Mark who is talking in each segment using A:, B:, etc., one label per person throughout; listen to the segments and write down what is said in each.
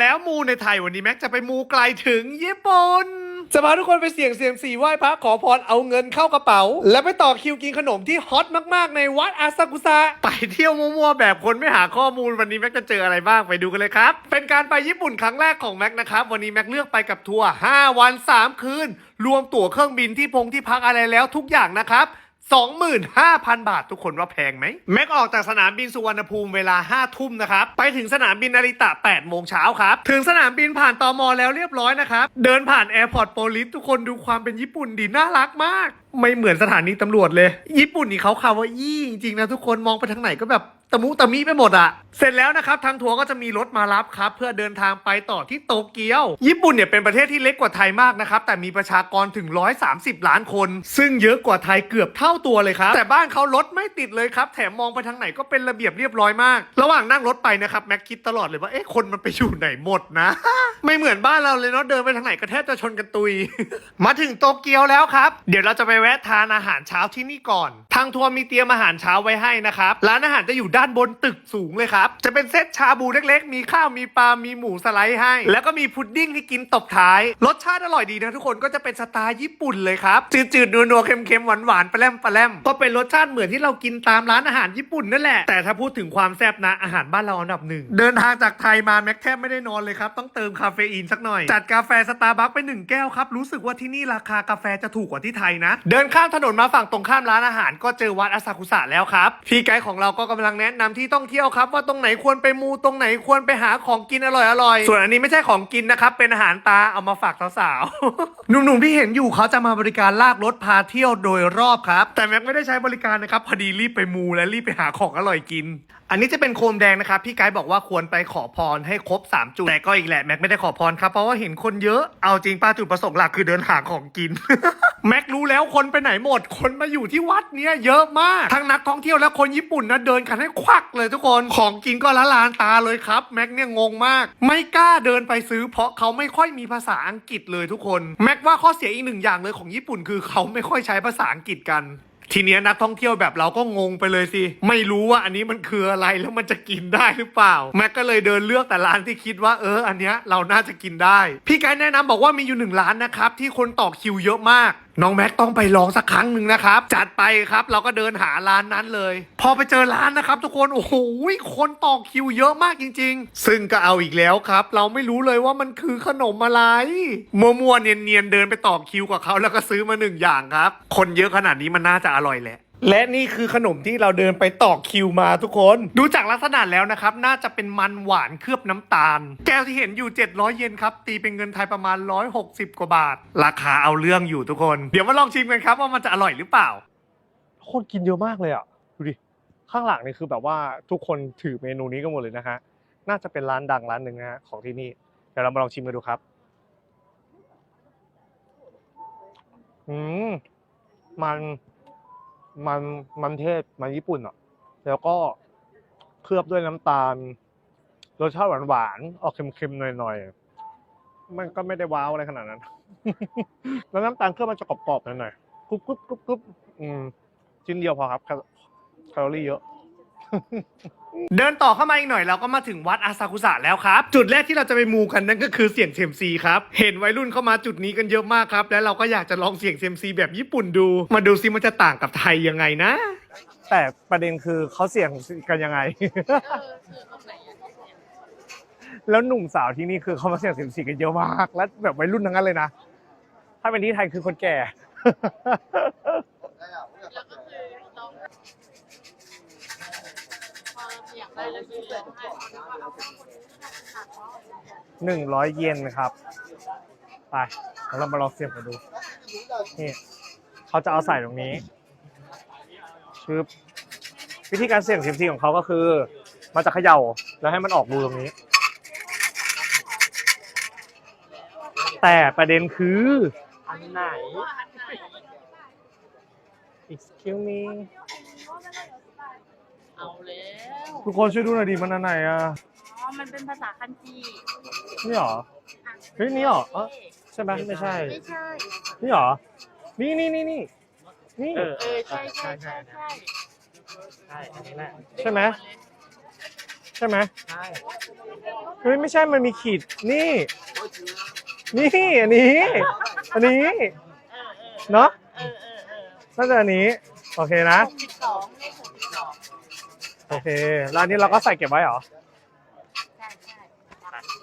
A: แล้วมูในไทยวันนี้แม็กจะไปมูไกลถึงญี่ปุ่นจะพาทุกคนไปเสี่ยงเซียมซีไหว้พระขอพรเอาเงินเข้ากระเป๋า แล้วไปต่อคิวกินขนมที่ฮอตมากๆ ในวัดอาซากุสะไปเที่ยวมั่วๆแบบคนไม่หาข้อมูลวันนี้แม็กจะเจออะไรบ้างไปดูกันเลยครับ เป็นการไปญี่ปุ่นครั้งแรกของแม็กนะครับ วันนี้แม็กเลือกไปกับทัวร์5วัน 3 คืน รวมตั๋วเครื่องบินที่พงที่พักอะไรแล้วทุกอย่างนะครับ 25,000 บาททุกคนว่าแพงไหมแม็กออกจากสนามบินสุวรรณภูมิเวลา 5 ทุ่มนะครับ ไปถึงสนามบินนาริตะ 8 โมงเช้าครับ ถึงสนามบินผ่านตอมอแล้วเรียบร้อยนะครับ เดินผ่านแอร์พอร์ตโปลิสทุกคนดูความเป็นญี่ปุ่นดีน่ารักมาก ไม่เหมือนสถานีตำรวจเลย ญี่ปุ่นนี่เขาคาวาอี้จริงๆนะทุกคนมองไปทางไหนก็แบบตะมุตะมิไปหมดอะเสร็จแล้วนะครับทางทัวร์ก็จะมีรถมารับครับ เพื่อเดินทางไปต่อที่โตเกียว ญี่ปุ่นเนี่ยเป็นประเทศที่เล็กกว่าไทยมากนะครับ แต่มีประชากรถึง 130 ล้านคน ซึ่งเยอะกว่าไทยเกือบเท่าตัวเลยครับ แต่บ้านเขารถไม่ติดเลยครับ แถมมองไปทางไหนก็เป็นระเบียบเรียบร้อยมาก ระหว่างนั่งรถไปนะครับแม็กคิดตลอดเลยว่าเอ๊ะคนมันไปอยู่ไหนหมดนะ ไม่เหมือนบ้านเราเลยเนาะเดินไปทางไหนก็แทบจะชนกันตุย มาถึงโตเกียวแล้วครับ เดี๋ยวเราจะไปแวะทานอาหารเช้าที่นี่ก่อน ทางทัวร์มีเตรียมอาหารเช้าไว้ให้นะครับ ร้านอาหารจะอยู่ด้านบนตึกสูงเลยครับ จะเป็นเซตชาบูเล็กๆ มีข้าวมีปลา มีหมูสไลด์ให้ แล้วก็มีพุดดิ้งที่กินตบท้าย รสชาติอร่อยดีนะทุกคนก็จะเป็นสไตล์ญี่ปุ่นเลยครับ จืดๆนัวๆเค็มๆหวานๆปลาแรมปลาแรมก็เป็นรสชาติเหมือนที่เรากินตามร้านอาหารญี่ปุ่นนั่นแหละ แต่ถ้าพูดถึงความแซ่บนะอาหารบ้านเราอันดับหนึ่ง เดินทางจากไทยมาแม็กแทบไม่ได้นอนเลยครับ ต้องเติมคาเฟอีนสักหน่อย จัดกาแฟสตาร์บัคไปหนึ่งแก้วครับ รู้สึกว่าที่นี่ราคากาแฟจะถูกกว่าที่ไทยนะเดินข้ามถนนมาฝั่งตรงข้ามร้านอาหาร ก็เจอวัดอาซากุสะแล้วครับ พี่ไกด์ของเราก็กำลังแนะนำที่ต้องเที่ยวครับ ว่าตรงไหนควรไปมูตรงไหนควรไปหาของกินอร่อยๆส่วนอันนี้ไม่ใช่ของกินนะครับ เป็นอาหารตาเอามาฝากสาวๆ หนุ่มๆที่เห็นอยู่เขาจะมาบริการลากรถพาเที่ยวโดยรอบครับ แต่แม็กไม่ได้ใช้บริการนะครับพอดีรีบไปมูและรีบไปหาของอร่อยกิน อันนี้จะเป็นโคมแดงนะครับพี่ไกด์บอกว่าควรไปขอพรให้ครบ3จุดแต่ก็อีกแหละแม็กไม่ได้ขอพรครับเพราะว่าเห็นคนเยอะเอาจริงป้าจุดประสงค์หลักคือเดินหาของกิน แม็กรู้แล้วคนไปไหนหมด คนมาอยู่ที่วัดเนี้ยเยอะมาก ทั้งนักท่องเที่ยวและคนญี่ปุ่นนะเดินกันให้ควักเลยทุกคน ของกินก็ละลานตาเลยครับ แม็กเนี่ยงงมาก ไม่กล้าเดินไปซื้อ เพราะเขาไม่ค่อยมีภาษาอังกฤษเลยทุกคน แม็กว่าข้อเสียอีกหนึ่งอย่างเลยของญี่ปุ่นคือเขาไม่ค่อยใช้ภาษาอังกฤษกันทีเนี้ยนักท่องเที่ยวแบบเราก็งงไปเลยสิ ไม่รู้ว่าอันนี้มันคืออะไรแล้วมันจะกินได้หรือเปล่า แม็กก็เลยเดินเลือกแต่ร้านที่คิดว่าเอออันเนี้ยเราน่าจะกินได้ พี่ไกด์แนะนำบอกว่ามีอยู่หนึ่งร้านนะครับที่คนต่อคิวเยอะมาก น้องแม็กต้องไปลองสักครั้งหนึ่งนะครับ จัดไปครับเราก็เดินหาร้านนั้นเลย พอไปเจอร้านนะครับ ทุกคนโอ้โหคนต่อคิวเยอะมากจริง ๆ ซึ่งก็เอาอีกแล้วครับ เราไม่รู้เลยว่ามันคือขนมอะไรมัวๆเนียนๆเดินไปต่อคิวกับเขาแล้วก็ซื้อมาหนึ่งอย่างครับ คนเยอะขนาดนี้มันน่าจะอร่อยแหละ และนี่คือขนมที่เราเดินไปต่อคิวมาทุกคน ดูจากลักษณะแล้วนะครับ น่าจะเป็นมันหวานเคลือบน้ำตาล แก้วที่เห็นอยู่ 700 เยนครับ ตีเป็นเงินไทยประมาณ 160 กว่าบาท ราคาเอาเรื่องอยู่ทุกคน เดี๋ยวมาลองชิมกันครับว่ามันจะอร่อยหรือเปล่า
B: คนกินเยอะมากเลยอะ ดูดิ ข้างหลังนี่คือแบบว่าทุกคนถือเมนูนี้กันหมดเลยนะฮะ น่าจะเป็นร้านดังร้านหนึ่งนะฮะของที่นี่ เดี๋ยวเรามาลองชิมกันดูครับ อืมมัน มันมันเทศมันญี่ปุ่นอะ แล้วก็เคลือบด้วยน้ำตาลรสชาติหวานๆออกเค็มๆหน่อยๆมันก็ไม่ได้ว้าวอะไรขนาดนั้น แล้วน้ำตาลเคลือบมันจะกรอบๆหน่อยๆกรุบกรุบกรุบกรุบอืมชิ้นเดียวพอครับแคลอรี่เยอะ
A: เดินต่อเข้ามาอีกหน่อยเราก็มาถึงวัดอาซากุสะแล้วครับ จุดแรกที่เราจะไปมูกันนั่นก็คือเสียงเซมซีครับ เห็นวัยรุ่นเข้ามาจุดนี้กันเยอะมากครับ และเราก็อยากจะลองเสียงเซมซีแบบญี่ปุ่นดู มาดูซิมันจะต่างกับไทยยังไงนะ
B: แต่ประเด็นคือเขาเสียงกันยังไง แล้วหนุ่มสาวที่นี่คือเขามาเสียงเสิมซีกันเยอะมาก และแบบวัยรุ่นทั้งนั้นเลยนะ ถ้าเป็นที่ไทยคือคนแก่
C: แล้วก็คือเราพ อยากได้แล้วซื้องไห้เขาบอกว่าเอาข้างบนนี้ขาดเขา
B: หนึ่งร้อยเยนนะครับ ไปแล้วเรามาลองเสี่ยงกันดู นี่เขาจะเอาใส่ตรงนี้คือวิธีการเสี่ยงเซยมซีของเขาก็คือมันจะเขย่าแล้วให้มันออกรูตรงนี้ แต่ประเด็นคือ อันไหน excuse me
C: เอาแล้ว
B: ทุกคนช่วยดูหน่อยดิมันอันไหนอะ
C: อ๋อมันเป็นภาษาคันจี
B: นี่หรอเฮ้ยนี่หรอเออใช่ไหมไม่ใช่
C: ไม่ใช่
B: นี่หรอ นี่นี่นี่นี่นี่
C: เออใช่ใช่ใช่ใช่
B: ใช่อันนี้แหละใช่ไหม ใช่ไหม
D: ใช่
B: เฮ้ยไม่ใช่มันมีขีดนี่ นี่อันนี้ อันนี้
C: เออเออ
B: เนาะ
C: เออเออเออ
B: น่าจะอันนี้ โอเคนะ
C: หกสิบสอง
B: โอเคแล้วอันนี้เราก็ใส่เก็บไว้เหรอ
C: ใช่ใช่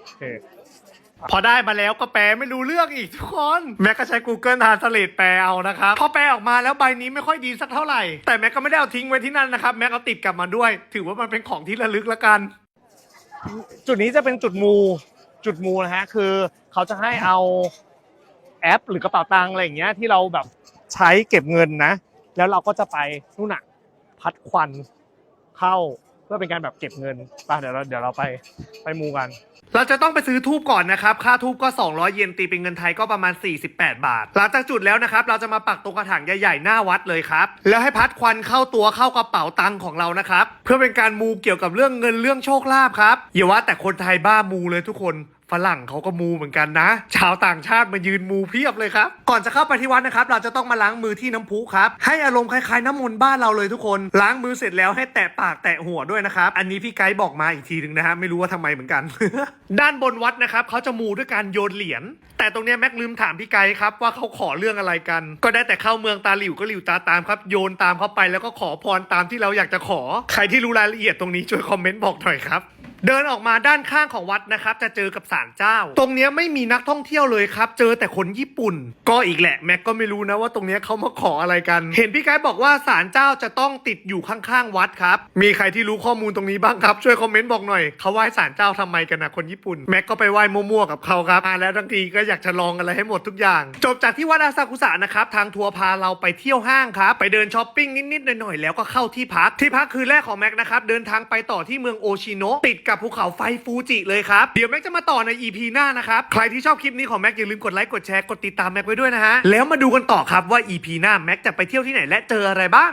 B: โอเค
A: พอได้มาแล้วก็แปลไม่รู้เรื่องอีกทุกคน แม็กก็ใช้ Google Translate แปลเอานะครับ พอแปลออกมาแล้วใบนี้ไม่ค่อยดีสักเท่าไหร่ แต่แม็กก็ไม่ได้เอาทิ้งไว้ที่นั่นนะครับ แม็กเอาติดกลับมาด้วย ถือว่ามันเป็นของที่ระลึกละกัน
B: จุดนี้จะเป็นจุดมู จุดมูนะฮะ คือเขาจะให้เอาแอป หรือกระเป๋าตังค์อะไรอย่างเงี้ยที่เราแบบใช้เก็บเงินนะ แล้วเราก็จะไปนู่นน่ะพัดควัน เข้าเพื่อเป็นการแบบเก็บเงินไปเดี๋ยวเราเดี๋ยวเราไปไปมูกัน
A: เราจะต้องไปซื้อทูบก่อนนะครับ ค่าทูบก็ 200 เยนตีเป็นเงินไทยก็ประมาณ 48 บาท หลังจากจุดแล้วนะครับ เราจะมาปักตรงกระถางใหญ่ๆหน้าวัดเลยครับ แล้วให้พัดควันเข้าตัวเข้ากระเป๋าตังค์ของเรานะครับ เพื่อเป็นการมูเกี่ยวกับเรื่องเงินเรื่องโชคลาภครับอย่าว่าแต่คนไทยบ้ามูเลยทุกคน ฝรั่งเขาก็มูเหมือนกันนะ ชาวต่างชาติมายืนมูเพียบเลยครับ ก่อนจะเข้าไปที่วัดนะครับ เราจะต้องมาล้างมือที่น้ำพุครับ ให้อารมณ์คล้ายๆน้ำมนต์บ้านเราเลยทุกคน ล้างมือเสร็จแล้วให้แตะปากแตะหัวด้วยนะครับ อันนี้พี่ไกด์บอกมาอีกทีหนึ่งนะฮะ ไม่รู้ว่าทำไมเหมือนกัน ด้านบนวัดนะครับเขาจะมูด้วยการโยนเหรียญ แต่ตรงนี้แม็กลืมถามพี่ไกด์ครับว่าเขาขอเรื่องอะไรกัน ก็ได้แต่เข้าเมืองตาหลิวก็หลิวตาตามครับ โยนตามเข้าไปแล้วก็ขอพรตามที่เราอยากจะขอ ใครที่รู้รายละเอียดตรงนี้ช่วยคอมเมนต์บอกหน่อยครับ เดินออกมาด้านข้างของวัดนะครับ จะเจอกับศาลเจ้า ตรงเนี้ยไม่มีนักท่องเที่ยวเลยครับ เจอแต่คนญี่ปุ่น ก็อีกแหละแม็กก็ไม่รู้นะว่าตรงเนี้ยเขามาขออะไรกัน เห็นพี่ไกด์บอกว่าศาลเจ้าจะต้องติดอยู่ข้างๆวัดครับ มีใครที่รู้ข้อมูลตรงนี้บ้างครับ ช่วยคอมเมนต์บอกหน่อยเขาไหว้ศาลเจ้าทำไมกันนะคนญี่ปุ่นแม็กก็ไปไหว้มั่วๆกับเขาครับมาแล้วทั้งทีก็อยากจะลองอะไรให้หมดทุกอย่าง จบจากที่วัดอาซากุสะนะครับทางทัวร์พาเราไปเที่ยวห้างครับไปเดินช้อปปิ้งนิดๆหน่อยๆแล้วก็เข้าที่พักที่พักคืนแรกของแม็กนะครับเดินทางไปต่อที่เมืองโอชิโนะติดกับภูเขาไฟฟูจิเลยครับ เดี๋ยวแม็กจะมาต่อใน EP หน้านะครับ ใครที่ชอบคลิปนี้ของแม็กอย่าลืมกดไลค์กดแชร์กดติดตามแม็กไว้ด้วยนะฮะแล้วมาดูกันต่อครับว่า EP หน้าแม็กจะไปเที่ยวที่ไหนและเจออะไรบ้าง